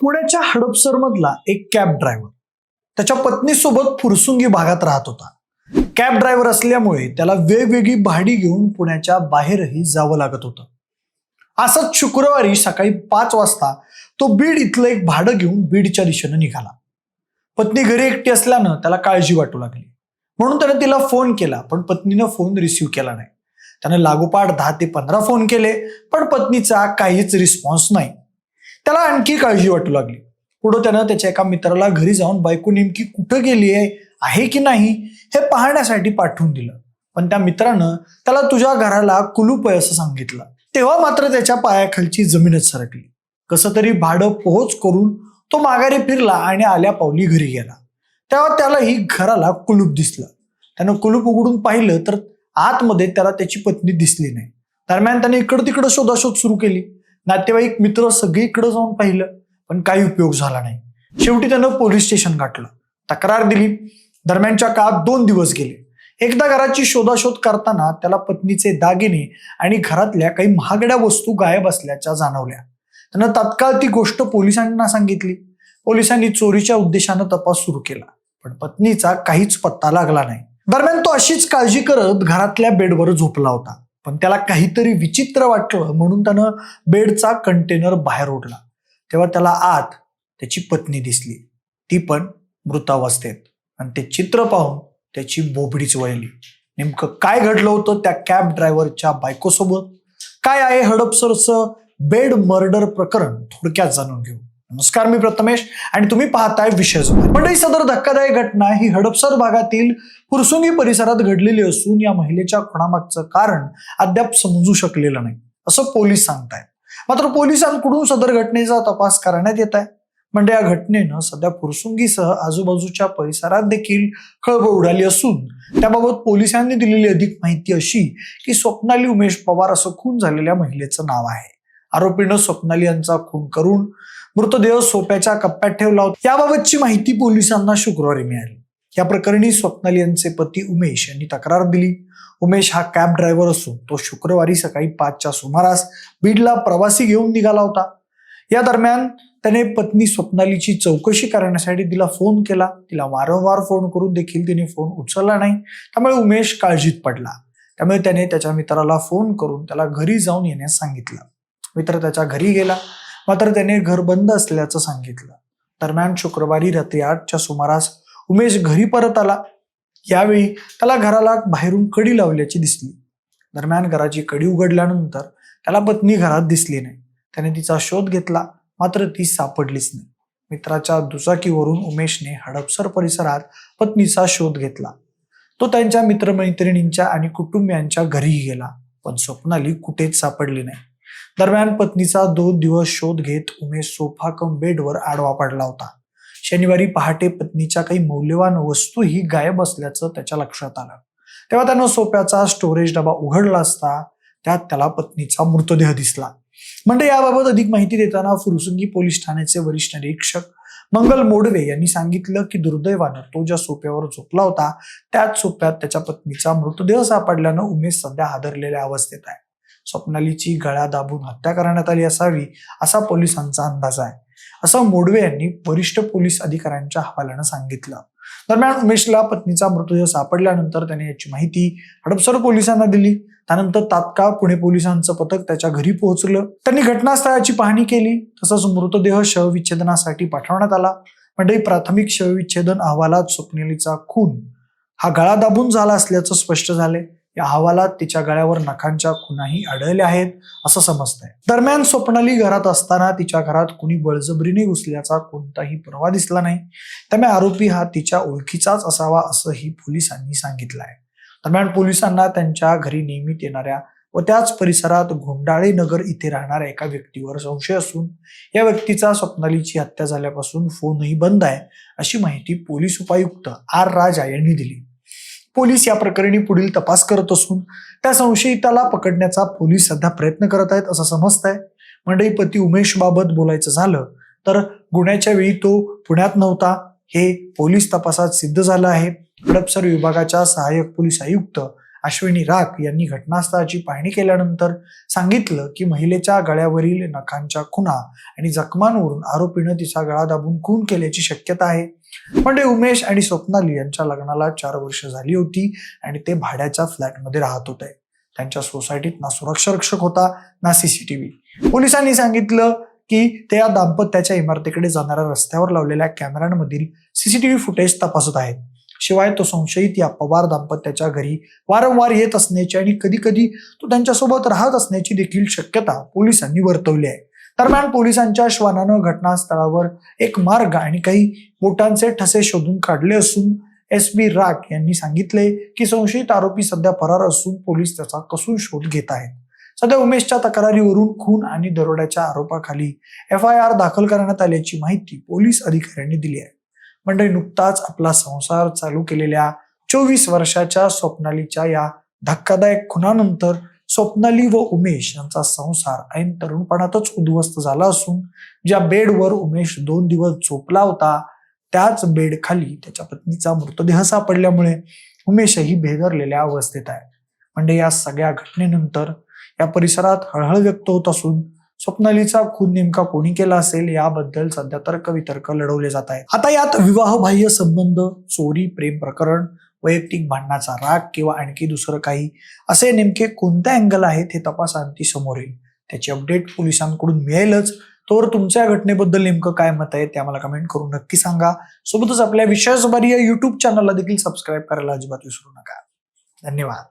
पुण्याच्या हडपसर मधला एक कॅब ड्रायव्हर. त्याच्या पत्नीसोबत फुरसुंगी भागात राहत होता. कॅब ड्रायव्हर असल्यामुळे त्याला वेगवेगळी भाडी घेऊन पुण्याच्या बाहेरही जावं लागत होतं. असंच शुक्रवारी सकाळी पाच वाजता तो बीड इथलं एक भाडं घेऊन बीडच्या दिशेनं निघाला. पत्नी घरी एकटी असल्यानं त्याला काळजी वाटू लागली. म्हणून त्याने तिला फोन केला पण पत्नीनं फोन रिसीव्ह केला नाही. त्याने लागोपाठ दहा ते पंधरा फोन केले पण पत्नीचा काहीच रिस्पॉन्स नाही. त्याला आणखी काळजी वाटू लागली. पुढं त्यानं त्याच्या एका मित्राला घरी जाऊन बायको नेमकी कुठं गेली आहे आहे की नाही हे पाहण्यासाठी पाठवून दिलं. पण त्या मित्रानं त्याला तुझ्या घराला कुलूप आहे असं सांगितलं. तेव्हा मात्र त्याच्या पायाखालची जमीनच सरकली. कसं तरी भाडं पोहोच करून तो माघारी फिरला आणि आल्या पावली घरी गेला. तेव्हा त्यालाही घराला कुलूप दिसलं. त्यानं कुलूप उघडून पाहिलं तर आतमध्ये त्याला त्याची पत्नी दिसली नाही. दरम्यान त्याने इकडं तिकडं शोधाशोध सुरू केली. नातेवाईक मित्र सगळीकडे जाऊन पाहिलं पण काही उपयोग झाला नाही. शेवटी त्यानं पोलीस स्टेशन गाठलं. तक्रार दिली. दरम्यानच्या काळात दोन दिवस गेले. एकदा घराची शोधाशोध करताना त्याला पत्नीचे दागिने आणि घरातल्या काही महागड्या वस्तू गायब असल्याच्या जाणवल्या. त्यानं तात्काळ ती गोष्ट पोलिसांना सांगितली. पोलिसांनी चोरीच्या उद्देशानं तपास सुरू केला पण पत्नीचा काहीच पत्ता लागला नाही. दरम्यान तो अशीच काळजी करत घरातल्या बेडवर झोपला होता. पण त्याला काहीतरी विचित्र वाटलं म्हणून त्यानं बेडचा कंटेनर बाहेर ओढला. तेव्हा त्याला आत त्याची पत्नी दिसली. ती पण मृतावस्थेत. आणि ते चित्र पाहून त्याची बोबडीच वळली. नेमकं काय घडलं होतं त्या कॅब ड्रायव्हरच्या बायकोसोबत? काय आहे हडपसरचं बेड मर्डर प्रकरण? थोडक्यात जाणून घेऊ. नमस्कार मी प्रथमेश आणि तुम्ही पाहताय विषय मंडळी सदर धक्कादायक घटना ही हडपसर भागातील पुरसुंगी परिसरात घडलेली असून या महिलेच्या खुणामागचं कारण अद्याप समजू शकलेलं नाही असं पोलीस सांगतायत. मात्र पोलिसांकडून सदर घटनेचा तपास करण्यात येत आहे. म्हणजे या घटनेनं सध्या फुरसुंगीसह आजूबाजूच्या परिसरात देखील खळबळ उडाली असून त्याबाबत पोलिसांनी दिलेली अधिक माहिती अशी की स्वप्नाली उमेश पवार असं खून झालेल्या महिलेचं नाव आहे. आरोपीनं स्वप्नाली यांचा खून करून मृतदेह सोप्याच्या कप्प्यात ठेवला होता. याबाबतची माहिती पोलिसांना शुक्रवारी मिळाली. या प्रकरणी स्वप्नाली यांचे पती उमेश यांनी तक्रार दिली. उमेश हा कॅब ड्रायव्हर असून तो शुक्रवारी सकाळी पाचच्या सुमारास बीडला प्रवासी घेऊन निघाला होता. या दरम्यान त्याने पत्नी स्वप्नालीची चौकशी करण्यासाठी तिला फोन केला. तिला वारंवार फोन करून देखील तिने फोन उचलला नाही. त्यामुळे उमेश काळजीत पडला. त्यामुळे त्याने त्याच्या मित्राला फोन करून त्याला घरी जाऊन येण्यास सांगितलं. मित्र त्याच्या घरी गेला. मात्र त्याने घर बंद असल्याचं सांगितलं. दरम्यान शुक्रवारी रात्री आठच्या सुमारास उमेश घरी परत आला. यावेळी त्याला घराला बाहेरून कडी लावल्याची दिसली. दरम्यान घराची कडी उघडल्यानंतर त्याला पत्नी घरात दिसली नाही. त्याने तिचा शोध घेतला मात्र ती सापडलीच नाही. मित्राच्या दुचाकीवरून उमेशने हडपसर परिसरात पत्नीचा शोध घेतला. तो त्यांच्या मित्रमैत्रिणींच्या आणि कुटुंबियांच्या घरीही गेला पण स्वप्नाली कुठेच सापडली नाही. दरम्यान पत्नीचा दोन दिवस शोध घेत उमेश सोफा कम बेडवर आडवा पडला होता. शनिवारी पहाटे पत्नीच्या काही मौल्यवान वस्तूही गायब असल्याचं त्याच्या लक्षात आलं. तेव्हा त्यानं सोप्याचा स्टोरेज डबा उघडला असता त्यात त्याला पत्नीचा मृतदेह दिसला. म्हणजे याबाबत अधिक माहिती देताना फुरसुंगी पोलीस ठाण्याचे वरिष्ठ निरीक्षक मंगल मोडवे यांनी सांगितलं की दुर्दैवानं तो ज्या सोप्यावर झोपला होता त्याच सोप्यात त्याच्या पत्नीचा मृतदेह सापडल्यानं उमेश सध्या हादरलेल्या अवस्थेत आहे. स्वप्नालीची गळा दाबून हत्या करण्यात आली असावी असा पोलिसांचा अंदाज आहे. असं मोडवे यांनी वरिष्ठ पोलीस अधिकाऱ्यांच्या हवाल्यानं सांगितलं. दरम्यान उमेशला पत्नीचा मृतदेह सापडल्यानंतर त्याने याची माहिती हडपसर पोलिसांना दिली. त्यानंतर तात्काळ पुणे पोलिसांचं पथक त्याच्या घरी पोहोचलं. त्यांनी घटनास्थळाची पाहणी केली. तसंच मृतदेह शवविच्छेदनासाठी पाठवण्यात आला. म्हणजे प्राथमिक शवविच्छेदन अहवालात स्वप्नालीचा खून हा गळा दाबून झाला असल्याचं स्पष्ट झाले या अहवालात तिच्या गळ्यावर नखांच्या खुणाही आढळल्या आहेत असं समजतंय. दरम्यान स्वप्नाली घरात असताना तिच्या घरात कुणी बळजबरीने घुसल्याचा कोणताही पुरावा दिसला नाही. त्यामुळे आरोपी हा तिच्या ओळखीचाच असावा असंही पोलिसांनी सांगितलं आहे दरम्यान पोलिसांना त्यांच्या घरी नियमित येणाऱ्या व त्याच परिसरात घोंडाळे नगर इथे राहणाऱ्या एका व्यक्तीवर संशय असून या व्यक्तीचा स्वप्नालीची हत्या झाल्यापासून फोनही बंद आहे अशी माहिती पोलीस उपायुक्त आर राजा यांनी दिली. पोलीस या प्रकरणी पुढील तपास करत असून त्या संशयिताला पकडण्याचा पोलीस सध्या प्रयत्न करत आहेत असं समजत आहे मंडळी पती उमेश बाबत बोलायचं झालं तर गुन्ह्याच्या वेळी तो पुण्यात नव्हता. हे पोलीस तपासात सिद्ध झालं आहे. हडपसर विभागाच्या सहाय्यक पोलीस आयुक्त अश्विनी राख यांनी घटनास्थळाची पाहणी केल्यानंतर सांगितलं की महिलेच्या गळ्यावरील नखांच्या खुणा आणि जखमांवरून आरोपीनं तिचा गळा दाबून खून केल्याची शक्यता आहे. म्हणजे उमेश आणि स्वप्नाली यांच्या लग्नाला चार वर्ष झाली होती आणि ते भाड्याच्या फ्लॅटमध्ये राहत होते. त्यांच्या सोसायटीत ना सुरक्षा रक्षक होता ना सीसीटीव्ही पोलिसांनी सांगितलं की ते या दाम्पत्याच्या इमारतीकडे जाणाऱ्या रस्त्यावर लावलेल्या कॅमेऱ्यांमधील सीसीटीव्ही फुटेज तपासत आहेत. शिवाय तो संशयित या पवार दाम्पत्याच्या घरी वारंवार येत असण्याची आणि कधी कधी तो त्यांच्यासोबत राहत असण्याची देखील शक्यता पोलिसांनी वर्तवली आहे. दरम्यान पोलिसांच्या श्वानानं घटनास्थळावर एक मार्ग आणि काही बोटांचे ठसे शोधून काढले असून एस बी राख यांनी सांगितले की संशयित आरोपी सध्या फरार असून पोलीस त्याचा कसून शोध घेत आहेत. सध्या उमेशच्या तक्रारीवरून खून आणि दरोड्याच्या आरोपाखाली एफ आय आर दाखल करण्यात आल्याची माहिती पोलीस अधिकाऱ्यांनी दिली आहे. मंडळी नुकताच आपला संसार चालू केलेल्या चोवीस वर्षाच्या स्वप्नालीच्या या धक्कादायक खुनानंतर स्वप्नाली व उमेश यांचा संसार ऐन तरुणपणातच उद्ध्वस्त झाला असून ज्या बेडवर उमेश दोन दिवस झोपला होता त्याच बेडखाली त्याच्या पत्नीचा मृतदेह सापडल्यामुळे उमेशही भेदरलेल्या अवस्थेत आहे. म्हणजे या सगळ्या घटनेनंतर या परिसरात हळहळ व्यक्त होत असून स्वप्नालीचा खून नेमका कोणी केला असेल? याबद्दल सध्या तर्क वितर्क लढवले जात आहेत. आता यात विवाहबाह्य संबंध चोरी प्रेम प्रकरण वैयक्तिक भांडणाचा राग किंवा आणखी दुसरं काही असे नेमके कोणत्या अँगल आहेत हे तपासांती समोर येईल. त्याची अपडेट पोलिसांकडून मिळेलच. तर तुमच्या घटनेबद्दल नेमकं काय मत आहे ते आम्हाला कमेंट करून नक्की सांगा. सोबतच आपल्या विश्वासभरीय युट्यूब चॅनलला देखील सबस्क्राईब करायला अजिबात विसरू नका. धन्यवाद.